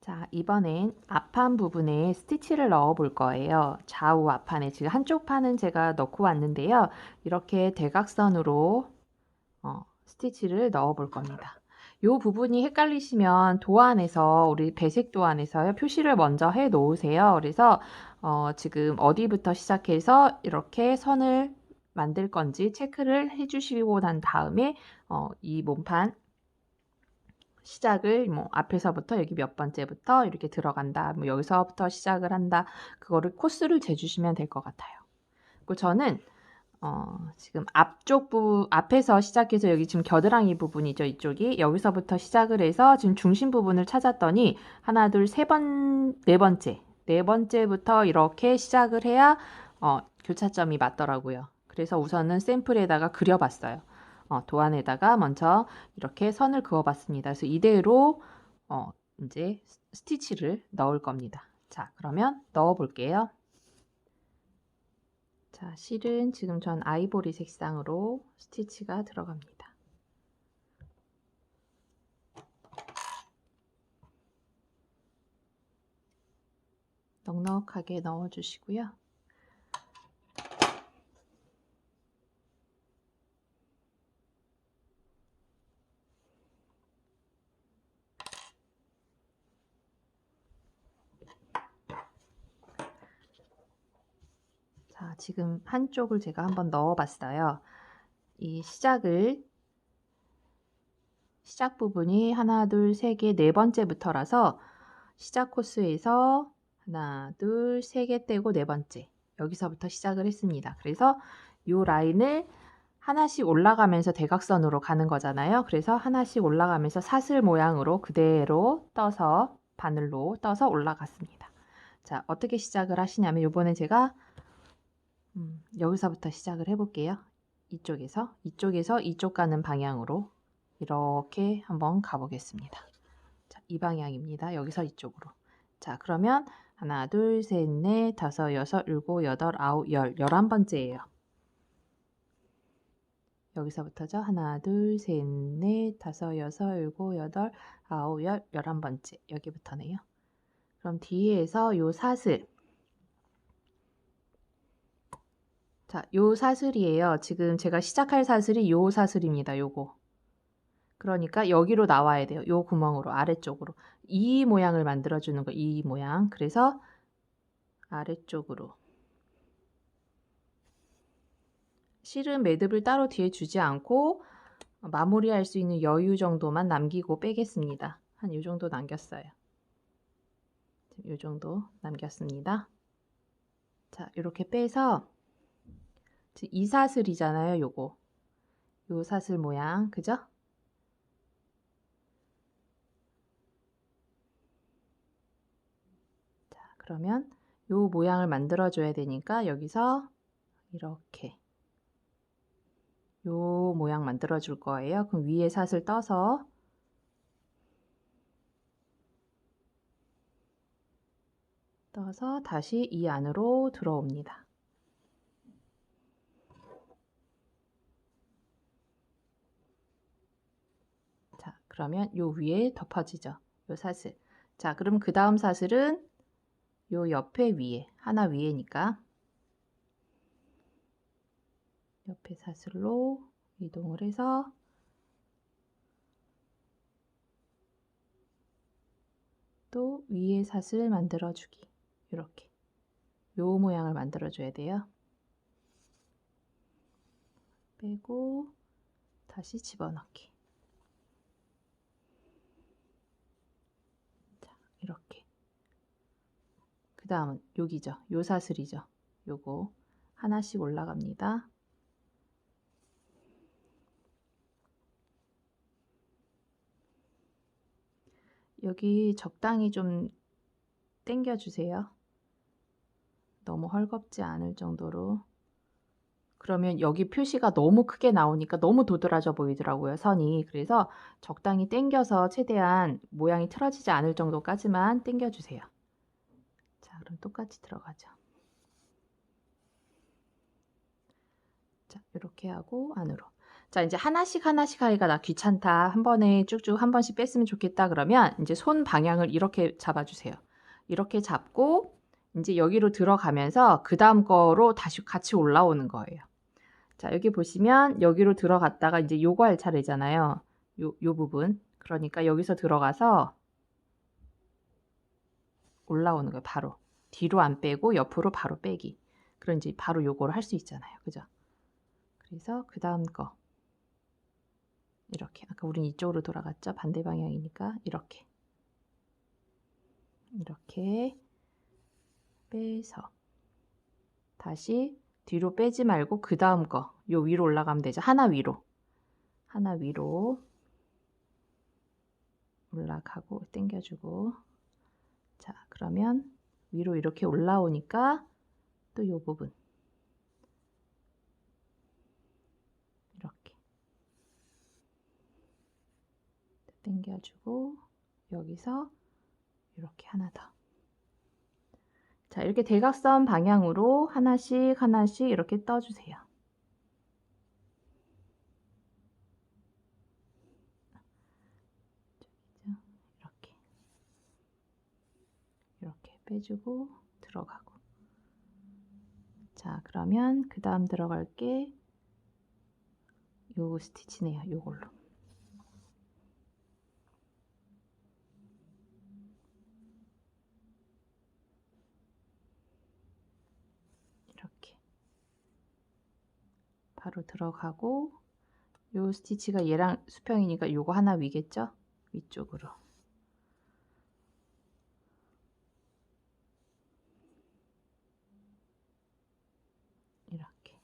자, 이번엔 앞판 부분에 스티치를 넣어 볼 거예요. 좌우 앞판에 지금 한쪽 판은 제가 넣고 왔는데요. 이렇게 대각선으로 어, 스티치를 넣어 볼 겁니다. 이 부분이 헷갈리시면 도안에서 우리 배색 도안에서요 표시를 먼저 해 놓으세요. 그래서 어, 지금 어디부터 시작해서 이렇게 선을 만들 건지 체크를 해 주시고 난 다음에 어, 이 몸판 시작을 뭐 앞에서부터 여기 몇 번째부터 이렇게 들어간다. 뭐 여기서부터 시작을 한다. 그거를 코스를 재주시면 될 것 같아요. 그리고 저는 어, 지금 앞쪽 부 앞에서 시작해서 여기 지금 겨드랑이 부분이죠. 이쪽이 여기서부터 시작을 해서 지금 중심 부분을 찾았더니 하나, 둘, 세 번, 네 번째, 네 번째부터 이렇게 시작을 해야 어, 교차점이 맞더라고요. 그래서 우선은 샘플에다가 그려봤어요. 어, 도안에다가 먼저 이렇게 선을 그어봤습니다. 그래서 이대로 어, 이제 스티치를 넣을 겁니다. 자, 그러면 넣어 볼게요. 자, 실은 지금 전 아이보리 색상으로 스티치가 들어갑니다. 넉넉하게 넣어주시고요. 자, 지금 한쪽을 제가 한번 넣어 봤어요. 이 시작을 시작 부분이 하나, 둘, 세 개, 네 번째부터라서 시작 코스에서 하나, 둘, 세 개 떼고 네 번째 여기서부터 시작을 했습니다. 그래서 이 라인을 하나씩 올라가면서 대각선으로 가는 거잖아요. 그래서 하나씩 올라가면서 사슬 모양으로 그대로 떠서 바늘로 떠서 올라갔습니다. 자, 어떻게 시작을 하시냐면 이번에 제가 음, 여기서부터 시작을 해볼게요. 이쪽에서 이쪽에서 이쪽 가는 방향으로 이렇게 한번 가보겠습니다. 자, 이 방향입니다. 여기서 이쪽으로. 자, 그러면 하나, 둘, 셋, 넷, 다섯, 여섯, 일곱, 여덟, 아홉, 열, 열한 번째예요. 여기서부터죠. 하나, 둘, 셋, 넷, 다섯, 여섯, 일곱, 여덟, 아홉, 열, 열한 번째. 여기부터네요. 그럼 뒤에서 요 사슬 자, 요 사슬이에요. 지금 제가 시작할 사슬이 요 사슬입니다. 요거. 그러니까 여기로 나와야 돼요. 요 구멍으로 아래쪽으로. 이 모양을 만들어 주는 거. 이 모양. 그래서 아래쪽으로. 실은 매듭을 따로 뒤에 주지 않고 마무리할 수 있는 여유 정도만 남기고 빼겠습니다. 한 요 정도 남겼어요. 요 정도 남겼습니다. 자, 이렇게 빼서 이 사슬이잖아요, 요거. 요 사슬 모양, 그죠? 자, 그러면 요 모양을 만들어 줘야 되니까 여기서 이렇게 요 모양 만들어 줄 거예요. 그럼 위에 사슬 떠서 떠서 다시 이 안으로 들어옵니다. 그러면 요 위에 덮어지죠. 요 사슬. 자, 그럼 그 다음 사슬은 요 옆에 위에, 하나 위에니까 옆에 사슬로 이동을 해서 또 위에 사슬 만들어주기. 이렇게. 요 모양을 만들어줘야 돼요. 빼고 다시 집어넣기. 이렇게 그 다음은 여기죠. 요 사슬이죠. 요거 하나씩 올라갑니다. 여기 적당히 좀 당겨 주세요. 너무 헐겁지 않을 정도로. 그러면 여기 표시가 너무 크게 나오니까 너무 도드라져 보이더라고요, 선이. 그래서 적당히 당겨서 최대한 모양이 틀어지지 않을 정도까지만 당겨주세요. 자, 그럼 똑같이 들어가죠. 자, 이렇게 하고 안으로. 자, 이제 하나씩 하나씩 하기가 나 귀찮다. 한 번에 쭉쭉 한 번씩 뺐으면 좋겠다. 그러면 이제 손 방향을 이렇게 잡아주세요. 이렇게 잡고 이제 여기로 들어가면서 그 다음 거로 다시 같이 올라오는 거예요. 자, 여기 보시면 여기로 들어갔다가 이제 요거 할 차례잖아요. 요, 요 부분. 그러니까 여기서 들어가서 올라오는 거예요. 바로. 뒤로 안 빼고 옆으로 바로 빼기. 이제 바로 요거를 할 수 있잖아요. 그죠? 그래서 그 다음 거. 이렇게. 아까 우린 이쪽으로 돌아갔죠? 반대 방향이니까 이렇게. 이렇게 빼서 다시 뒤로 빼지 말고 그 다음 거. 요 위로 올라가면 되죠. 하나 위로. 하나 위로 올라가고 당겨주고 자 그러면 위로 이렇게 올라오니까 또요 부분 이렇게 당겨주고 여기서 이렇게 하나 더. 자, 이렇게 대각선 방향으로 하나씩 하나씩 이렇게 떠주세요. 이렇게. 빼주고 들어가고. 자, 그러면 그 다음 들어갈 게 요 스티치네요. 요걸로. 이렇게 바로 들어가고 요 스티치가 얘랑 수평이니까 요거 하나 위겠죠? 위쪽으로 이렇게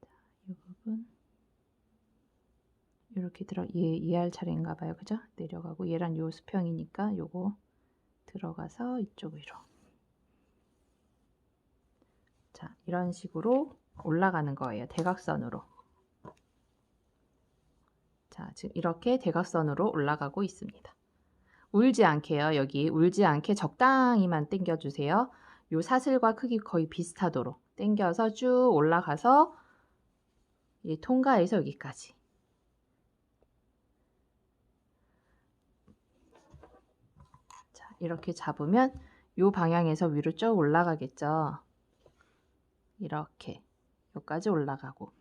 자, 이 부분 이렇게 들어 얘 이해할 차례인가 봐요. 그죠? 내려가고 얘랑 요 수평이니까 요거 들어가서 이쪽으로 자, 이런 식으로 올라가는 거예요. 대각선으로. 자, 지금 이렇게 대각선으로 올라가고 있습니다. 울지 않게요. 여기 울지 않게 적당히만 당겨 주세요. 요 사슬과 크기 거의 비슷하도록 당겨서 쭉 올라가서 이 통과해서 여기까지. 자, 이렇게 잡으면 요 방향에서 위로 쭉 올라가겠죠. 이렇게 여기까지 올라가고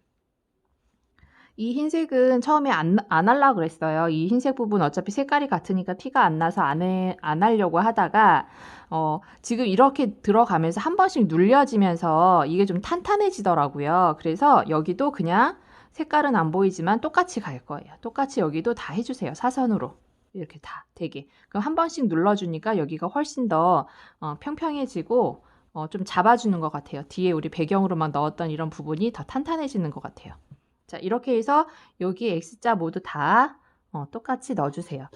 이 흰색은 처음에 안, 안 하려고 그랬어요. 이 흰색 부분 어차피 색깔이 같으니까 티가 안 나서 안, 해, 안 하려고 하다가 어, 지금 이렇게 들어가면서 한 번씩 눌려지면서 이게 좀 탄탄해지더라고요. 그래서 여기도 그냥 색깔은 안 보이지만 똑같이 갈 거예요. 똑같이 여기도 다 해주세요. 사선으로. 이렇게 다 되게. 그럼 한 번씩 눌러주니까 여기가 훨씬 더 어, 평평해지고 어, 좀 잡아주는 것 같아요. 뒤에 우리 배경으로만 넣었던 이런 부분이 더 탄탄해지는 것 같아요. 자, 이렇게 해서 여기 X자 모두 다 어, 똑같이 넣어주세요.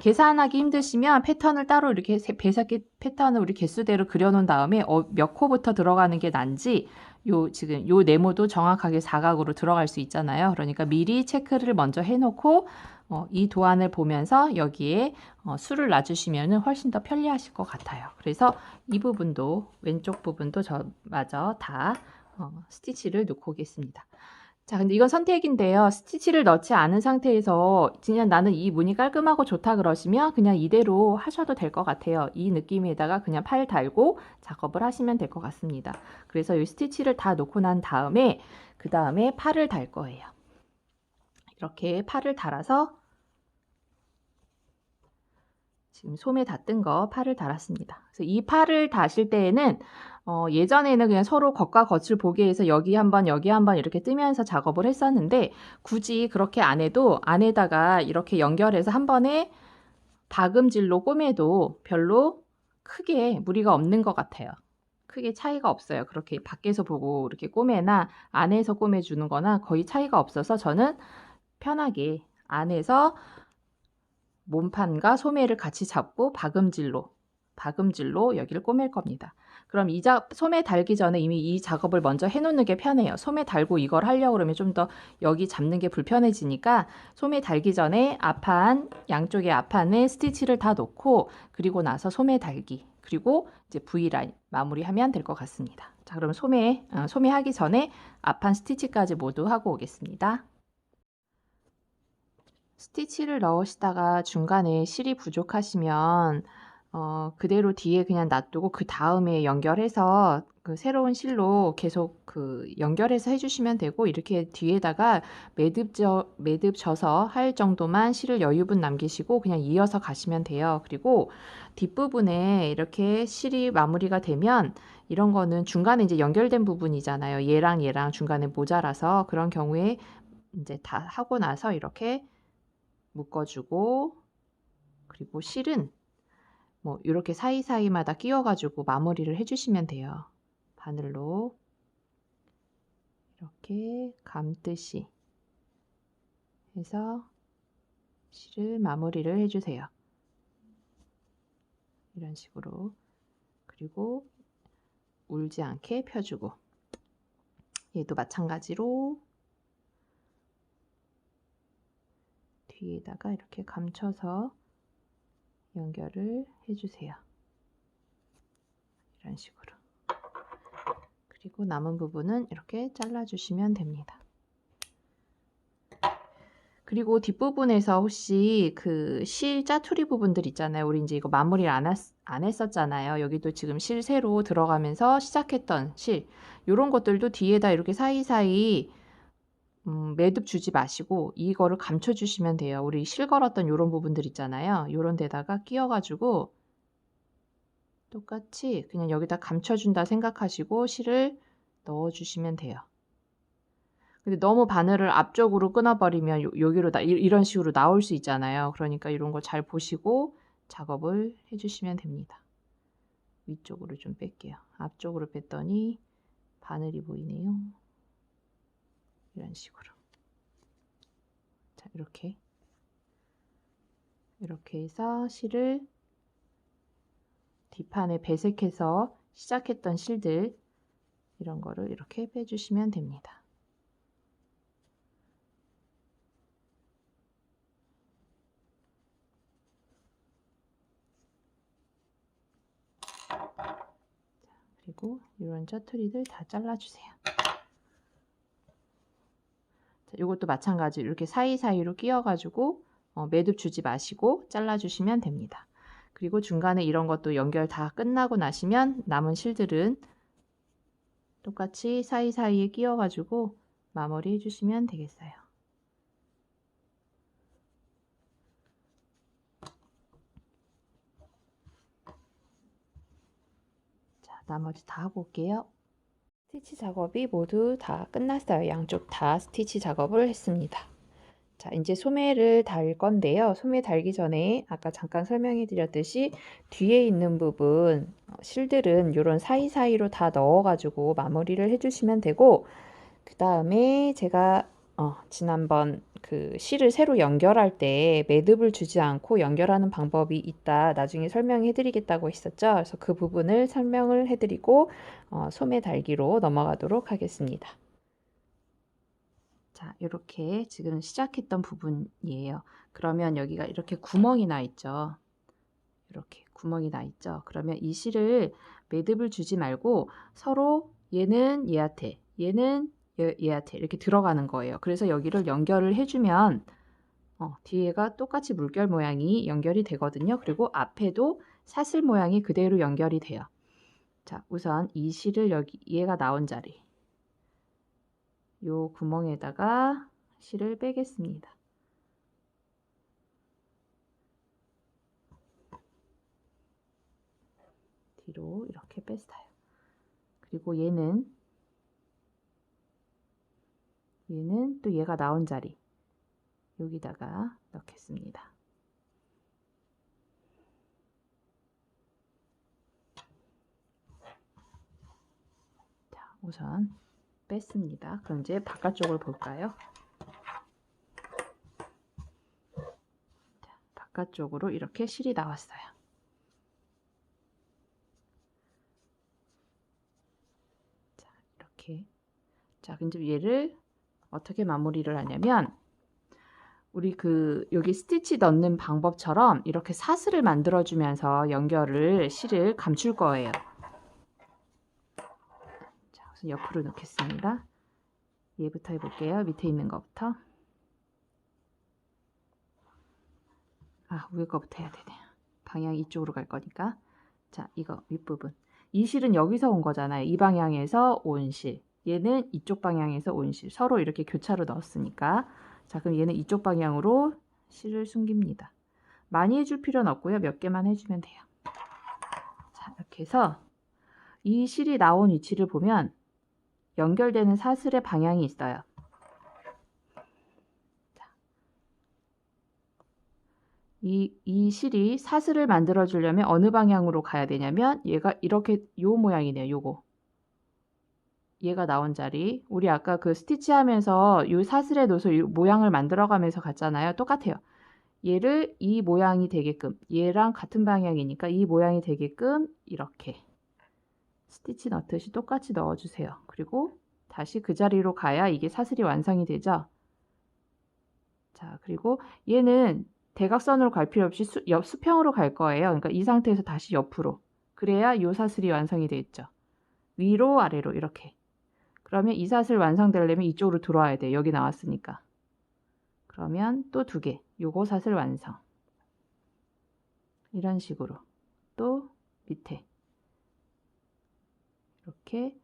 계산하기 힘드시면 패턴을 따로 이렇게 배색기 패턴을 우리 개수대로 그려놓은 다음에 어, 몇 코부터 들어가는 게 난지 요 지금 요 네모도 정확하게 사각으로 들어갈 수 있잖아요. 그러니까 미리 체크를 먼저 해놓고 어, 이 도안을 보면서 여기에 어, 수를 놔주시면 훨씬 더 편리하실 것 같아요. 그래서 이 부분도 왼쪽 부분도 저 마저 다 어, 스티치를 넣고 오겠습니다. 자, 근데 이건 선택인데요. 스티치를 넣지 않은 상태에서 그냥 나는 이 무늬 깔끔하고 좋다 그러시면 그냥 이대로 하셔도 될 것 같아요. 이 느낌에다가 그냥 팔 달고 작업을 하시면 될 것 같습니다. 그래서 이 스티치를 다 놓고 난 다음에 그 다음에 팔을 달 거예요. 이렇게 팔을 달아서 지금 소매 다뜬 거 팔을 달았습니다. 그래서 이 팔을 다실 때에는 어, 예전에는 그냥 서로 겉과 겉을 보게 해서 여기 한 번 여기 한 번 이렇게 뜨면서 작업을 했었는데 굳이 그렇게 안 해도 안에다가 이렇게 연결해서 한 번에 박음질로 꼬매도 별로 크게 무리가 없는 것 같아요. 크게 차이가 없어요. 그렇게 밖에서 보고 이렇게 꼬매나 안에서 꼬매주는 거나 거의 차이가 없어서 저는 편하게 안에서 몸판과 소매를 같이 잡고 박음질로 박음질로 여기를 꼬맬 겁니다. 그럼 이 자, 소매 달기 전에 이미 이 작업을 먼저 해놓는 게 편해요. 소매 달고 이걸 하려고 그러면 좀 더 여기 잡는 게 불편해지니까 소매 달기 전에 앞판, 양쪽의 앞판에 스티치를 다 놓고 그리고 나서 소매 달기. 그리고 이제 V 라인 마무리하면 될 것 같습니다. 자, 그럼 소매 어, 소매하기 전에 앞판 스티치까지 모두 하고 오겠습니다. 스티치를 넣으시다가 중간에 실이 부족하시면 어, 그대로 뒤에 그냥 놔두고 그 다음에 연결해서 그 새로운 실로 계속 그 연결해서 해주시면 되고 이렇게 뒤에다가 매듭 져 매듭 져서 할 정도만 실을 여유분 남기시고 그냥 이어서 가시면 돼요. 그리고 뒷부분에 이렇게 실이 마무리가 되면 이런 거는 중간에 이제 연결된 부분이잖아요. 얘랑 얘랑 중간에 모자라서 그런 경우에 이제 다 하고 나서 이렇게 묶어주고 그리고 실은 뭐 이렇게 사이사이마다 끼워가지고 마무리를 해주시면 돼요. 바늘로 이렇게 감듯이 해서 실을 마무리를 해주세요. 이런 식으로 그리고 울지 않게 펴주고 얘도 마찬가지로 뒤에다가 이렇게 감춰서 연결을 해주세요. 이런 식으로. 그리고 남은 부분은 이렇게 잘라주시면 됩니다. 그리고 뒷부분에서 혹시 그 실 짜투리 부분들 있잖아요. 우리 이제 이거 마무리를 안, 했, 안 했었잖아요. 여기도 지금 실 새로 들어가면서 시작했던 실. 이런 것들도 뒤에다 이렇게 사이사이 음, 매듭 주지 마시고 이거를 감춰주시면 돼요. 우리 실 걸었던 이런 부분들 있잖아요. 이런 데다가 끼워가지고 똑같이 그냥 여기다 감춰준다 생각하시고 실을 넣어주시면 돼요. 근데 너무 바늘을 앞쪽으로 끊어버리면 요, 여기로 나, 이런 식으로 나올 수 있잖아요. 그러니까 이런 거 잘 보시고 작업을 해주시면 됩니다. 위쪽으로 좀 뺄게요. 앞쪽으로 뺐더니 바늘이 보이네요. 이런 식으로. 자, 이렇게. 이렇게 해서 실을 뒷판에 배색해서 시작했던 실들 이런 거를 이렇게 빼주시면 됩니다. 그리고 이런 짜투리들 다 잘라주세요. 자, 이것도 마찬가지로 이렇게 사이사이로 끼워가지고 어, 매듭 주지 마시고 잘라주시면 됩니다. 그리고 중간에 이런 것도 연결 다 끝나고 나시면 남은 실들은 똑같이 사이사이에 끼워가지고 마무리 해주시면 되겠어요. 자, 나머지 다 하고 올게요. 스티치 작업이 모두 다 끝났어요. 양쪽 다 스티치 작업을 했습니다. 자, 이제 소매를 달 건데요. 소매 달기 전에 아까 잠깐 설명해 드렸듯이 뒤에 있는 부분 어, 실들은 이런 사이사이로 다 넣어가지고 마무리를 해주시면 되고 그 다음에 제가 어, 지난번 그 실을 새로 연결할 때 매듭을 주지 않고 연결하는 방법이 있다. 나중에 설명해 드리겠다고 했었죠. 그래서 그 부분을 설명을 해 드리고 어, 소매 달기로 넘어가도록 하겠습니다. 자, 이렇게 지금 시작했던 부분이에요. 그러면 여기가 이렇게 구멍이 나 있죠. 이렇게 구멍이 나 있죠. 그러면 이 실을 매듭을 주지 말고 서로 얘는 얘한테, 얘는 얘한테 이렇게 들어가는 거예요. 그래서 여기를 연결을 해주면 어, 뒤에가 똑같이 물결 모양이 연결이 되거든요. 그리고 앞에도 사슬 모양이 그대로 연결이 돼요. 자, 우선 이 실을 여기 얘가 나온 자리 요 구멍에다가 실을 빼겠습니다. 뒤로 이렇게 뺐어요. 그리고 얘는 얘는 또 얘가 나온 자리 여기다가 넣겠습니다. 자, 우선 뺐습니다. 그럼 이제 바깥쪽을 볼까요? 자, 바깥쪽으로 이렇게 실이 나왔어요. 자, 이렇게. 자, 이제 얘를 어떻게 마무리를 하냐면 우리 그 여기 스티치 넣는 방법처럼 이렇게 사슬을 만들어 주면서 연결을 실을 감출 거예요. 자, 우선 옆으로 놓겠습니다. 얘부터 해볼게요. 밑에 있는 것부터. 아, 위에 거부터 해야 되네요. 방향이 이쪽으로 갈 거니까. 자, 이거 윗부분. 이 실은 여기서 온 거잖아요. 이 방향에서 온 실. 얘는 이쪽 방향에서 온 실. 서로 이렇게 교차로 넣었으니까. 자, 그럼 얘는 이쪽 방향으로 실을 숨깁니다. 많이 해줄 필요는 없고요. 몇 개만 해주면 돼요. 자, 이렇게 해서 이 실이 나온 위치를 보면 연결되는 사슬의 방향이 있어요. 이, 이 실이 사슬을 만들어 주려면 어느 방향으로 가야 되냐면 얘가 이렇게 요 모양이네요. 요거. 얘가 나온 자리. 우리 아까 그 스티치 하면서 요 넣어서 요 모양을 만들어 가면서 갔잖아요. 똑같아요. 얘를 이 모양이 되게끔 얘랑 같은 방향이니까 이 모양이 되게끔 이렇게 스티치 넣듯이 똑같이 넣어주세요. 그리고 다시 그 자리로 가야 이게 사슬이 완성이 되죠. 자, 그리고 얘는 대각선으로 갈 필요 없이 수, 옆 수평으로 갈 거예요. 그러니까 이 상태에서 다시 옆으로. 그래야 이 사슬이 완성이 되겠죠. 위로 아래로 이렇게. 그러면 이 사슬 완성되려면 이쪽으로 들어와야 돼요. 여기 나왔으니까. 그러면 또 두 개. 요거 사슬 완성. 이런 식으로. 또 밑에. 이렇게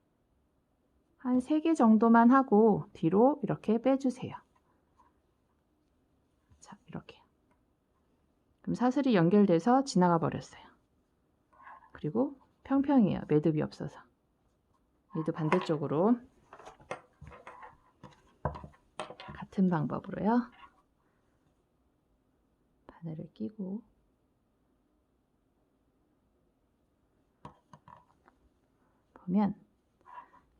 한세개 정도만 하고 뒤로 이렇게 빼주세요. 자, 이렇게. 그럼 사슬이 연결돼서 지나가 버렸어요. 그리고 평평해요. 매듭이 없어서. 얘도 반대쪽으로 같은 방법으로요. 바늘을 끼고 보면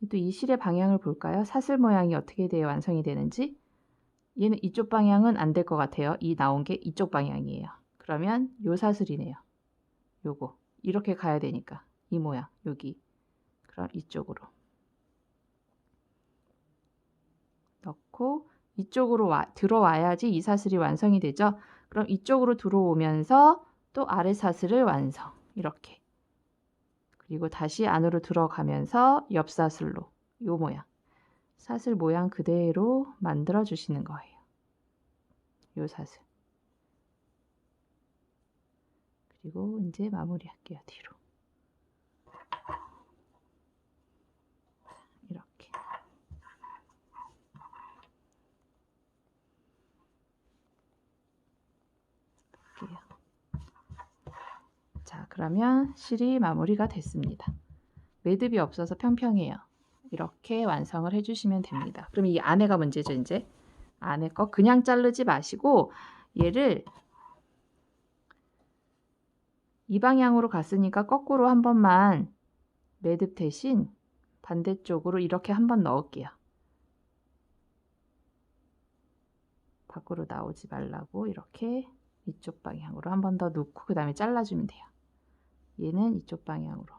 또 이 실의 방향을 볼까요? 사슬 모양이 어떻게 되어 완성이 되는지 얘는 이쪽 방향은 안 될 것 같아요. 이 나온 게 이쪽 방향이에요. 그러면 요 사슬이네요. 요거 이렇게 가야 되니까 이 모양 여기 그럼 이쪽으로 넣고 이쪽으로 와, 들어와야지 이 사슬이 완성이 되죠. 그럼 이쪽으로 들어오면서 또 아래 사슬을 완성 이렇게 그리고 다시 안으로 들어가면서 옆 사슬로 요 모양 사슬 모양 그대로 만들어 주시는 거예요. 요 사슬 그리고 이제 마무리 할게요. 뒤로. 이렇게. 볼게요. 자, 그러면 실이 마무리가 됐습니다. 매듭이 없어서 평평해요. 이렇게 완성을 해주시면 됩니다. 그럼 이 안에가 문제죠, 이제. 안에 거 그냥 자르지 마시고 얘를 이 방향으로 갔으니까 거꾸로 한 번만 매듭 대신 반대쪽으로 이렇게 한 번 넣을게요. 밖으로 나오지 말라고 이렇게 이쪽 방향으로 한 번 더 넣고 그 다음에 잘라주면 돼요. 얘는 이쪽 방향으로.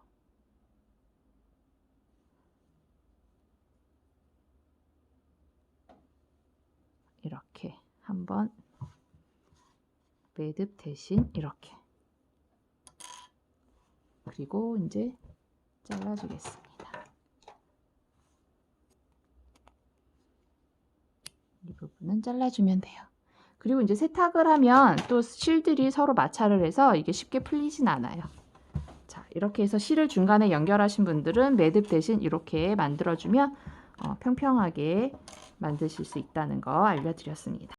이렇게 한번 매듭 대신 이렇게 그리고 이제 잘라주겠습니다. 이 부분은 잘라주면 돼요. 그리고 이제 세탁을 하면 또 실들이 서로 마찰을 해서 이게 쉽게 풀리진 않아요. 자, 이렇게 해서 실을 중간에 연결하신 분들은 매듭 대신 이렇게 만들어주면 어, 평평하게 만드실 수 있다는 거 알려드렸습니다.